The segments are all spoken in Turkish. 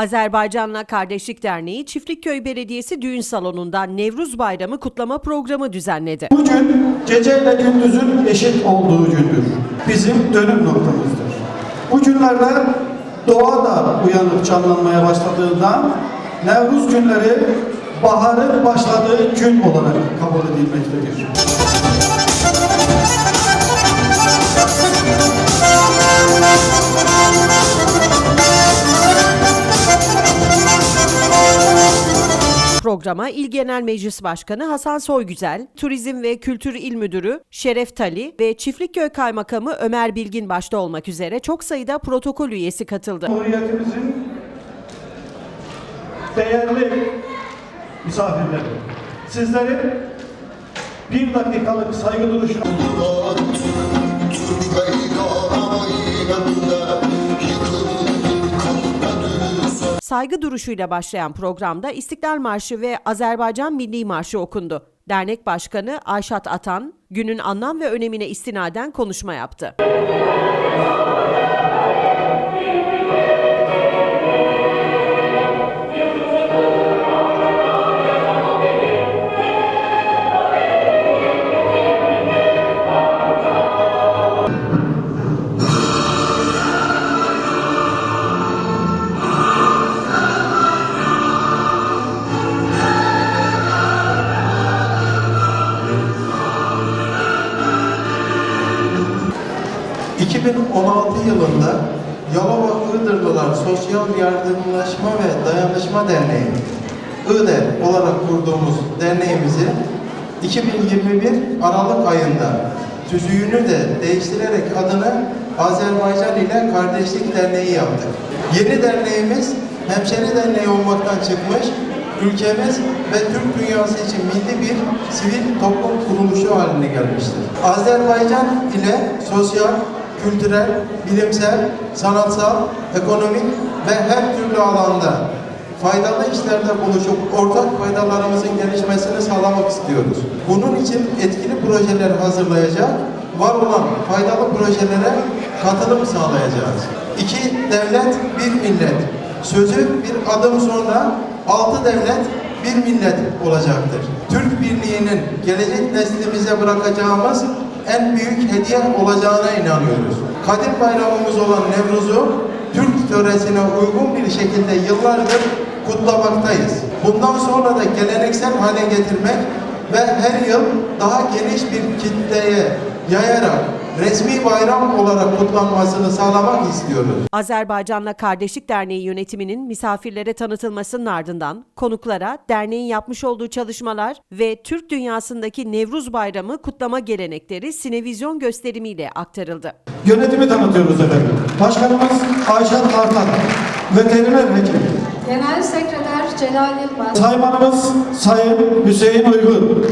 Azerbaycan'la Kardeşlik Derneği Çiftlikköy Belediyesi düğün salonunda Nevruz Bayramı kutlama programı düzenledi. Bugün geceyle gündüzün eşit olduğu gündür. Bizim dönüm noktamızdır. Bu günlerde doğa da uyanıp canlanmaya başladığından Nevruz günleri baharın başladığı gün olarak kabul edilmektedir. Programa İl Genel Meclis Başkanı Hasan Soygüzel, Turizm ve Kültür İl Müdürü Şeref Tali ve Çiftlikköy Kaymakamı Ömer Bilgin başta olmak üzere çok sayıda protokol üyesi katıldı. Cumhuriyetimizin değerli misafirleri, sizleri bir dakikalık saygı duruşuna Saygı duruşuyla başlayan programda İstiklal Marşı ve Azerbaycan Milli Marşı okundu. Dernek Başkanı Ayşat Atan, günün anlam ve önemine istinaden konuşma yaptı. 2016 yılında Yalova Iğdırlılar Sosyal Yardımlaşma ve Dayanışma Derneği IDER olarak kurduğumuz derneğimizi 2021 Aralık ayında tüzüğünü de değiştirerek adını Azerbaycan ile Kardeşlik Derneği yaptık. Yeni derneğimiz hemşeri derneği olmaktan çıkmış, ülkemiz ve Türk dünyası için milli bir sivil toplum kuruluşu haline gelmiştir. Azerbaycan ile sosyal, kültürel, bilimsel, sanatsal, ekonomik ve her türlü alanda faydalı işlerde buluşup ortak faydalarımızın gelişmesini sağlamak istiyoruz. Bunun için etkili projeler hazırlayacak, var olan faydalı projelere katılım sağlayacağız. İki devlet, bir millet. Sözü bir adım sonra altı devlet, bir millet olacaktır. Türk birliğinin gelecek neslimize bırakacağımız en büyük hediye olacağına inanıyoruz. Kadim bayramımız olan Nevruz'u Türk töresine uygun bir şekilde yıllardır kutlamaktayız. Bundan sonra da geleneksel hale getirmek ve her yıl daha geniş bir kitleye yayarak resmi bayram olarak kutlanmasını sağlamak istiyoruz. Azerbaycan'la Kardeşlik Derneği yönetiminin misafirlere tanıtılmasının ardından konuklara derneğin yapmış olduğu çalışmalar ve Türk dünyasındaki Nevruz Bayramı kutlama gelenekleri sinevizyon gösterimiyle aktarıldı. yönetimi tanıtıyoruz efendim. Başkanımız Ayşat Artan, veteriner hekim. Genel Sekreter Celal Yılmaz, Saymanımız Sayın Hüseyin Uygun.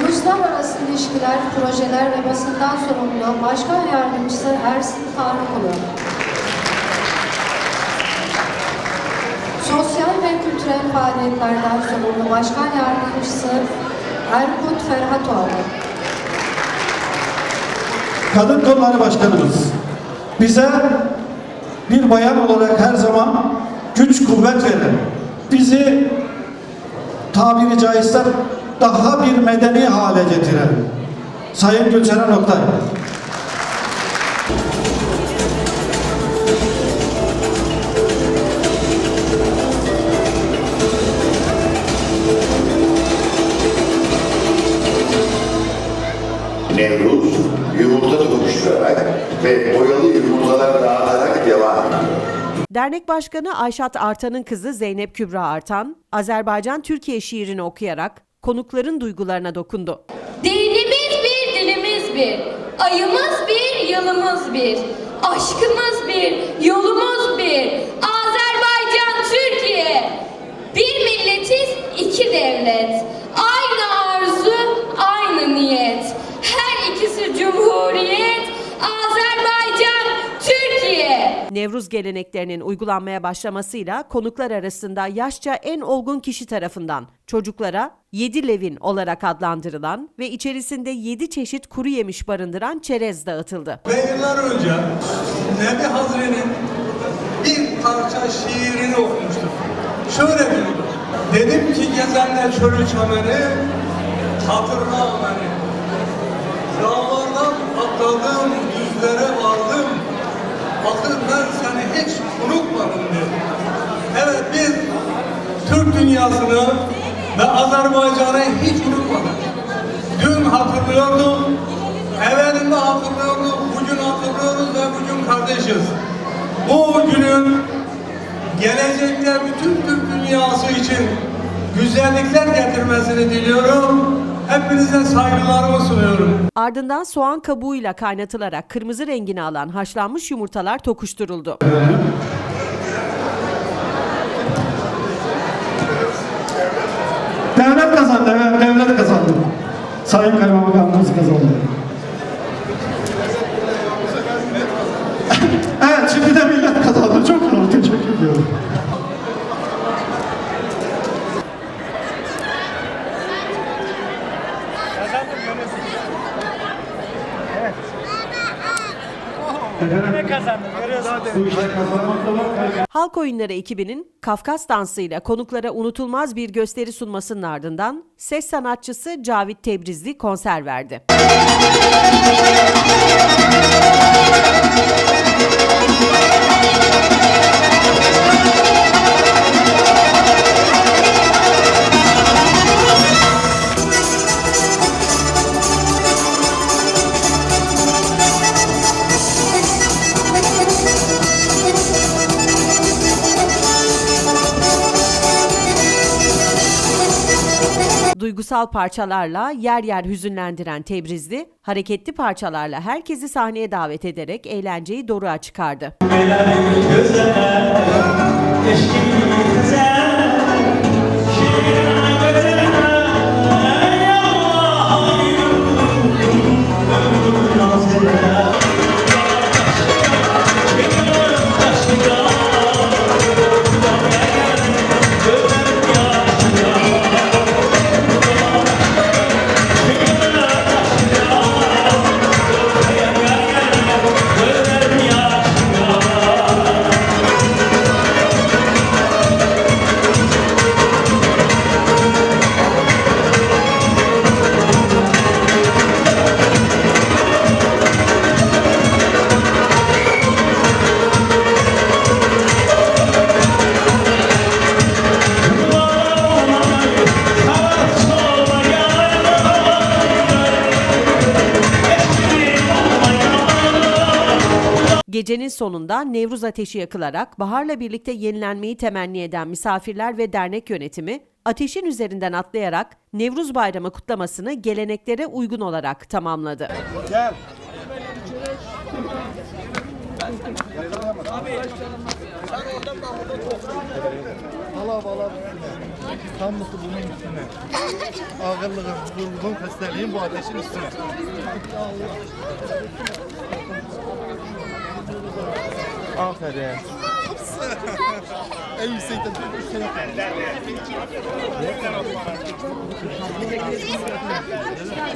Uluslararası İlişkiler, Projeler ve Basından Sorumlu Başkan Yardımcısı Ersin Farukulu. Sosyal ve kültürel faaliyetlerden sorumlu Başkan Yardımcısı Erkut Ferhatoğlu. Kadın Kolları Başkanımız bize bir bayan olarak her zaman güç kuvvet veren, bizi tabiri caizse daha bir medeni hale getiren Sayın Gülseren Oktay. Nevruz yumurta konuşturarak ve boyalı Dernek Başkanı Ayşat Artan'ın kızı Zeynep Kübra Artan, Azerbaycan-Türkiye şiirini okuyarak konukların duygularına dokundu. Dinimiz bir, dilimiz bir. Ayımız bir, yılımız bir. Aşkımız bir, yolumuz bir. Nevruz geleneklerinin uygulanmaya başlamasıyla konuklar arasında yaşça en olgun kişi tarafından çocuklara yedi levin olarak adlandırılan ve içerisinde yedi çeşit kuru yemiş barındıran çerez dağıtıldı. Ve yıllar önce Nebi Hazre'nin bir parça şiirini okumuştum. Şöyle diyordu. Dedim ki gezenler çölü çameni, hatırla beni. Dağlardan atladım, düzlere vardım. Bakın ben seni hiç unutmadım dedi. Evet biz Türk dünyasını ve Azerbaycan'ı hiç unutmadık. Dün hatırlıyordum, evvelinde hatırlıyorduk, bugün hatırlıyoruz ve bugün kardeşiz. Bu günün gelecekte bütün Türk dünyası için güzellikler getirmesini diliyorum. Hepinize saygılarımı sunuyorum. Ardından soğan kabuğuyla kaynatılarak kırmızı rengini alan haşlanmış yumurtalar tokuşturuldu. Devlet kazandı, evet devlet kazandı. Sayın Kaymakamımız kazandı. evet, şimdi de millet kazandı. Çok olun, teşekkür ediyorum. Halk Oyunları ekibinin Kafkas dansıyla konuklara unutulmaz bir gösteri sunmasının ardından ses sanatçısı Cavit Tebrizli konser verdi. Duygusal parçalarla yer yer hüzünlendiren Tebrizli, hareketli parçalarla herkesi sahneye davet ederek eğlenceyi doruğa çıkardı. Gecenin sonunda Nevruz ateşi yakılarak baharla birlikte yenilenmeyi temenni eden misafirler ve dernek yönetimi ateşin üzerinden atlayarak Nevruz Bayramı kutlamasını geleneklere uygun olarak tamamladı. Ala bala üstüne. Tamlısı bunun üstüne. Ağırlığın, durgun hastaliğin bu ateşin üstüne. Aferin. en yüksekten.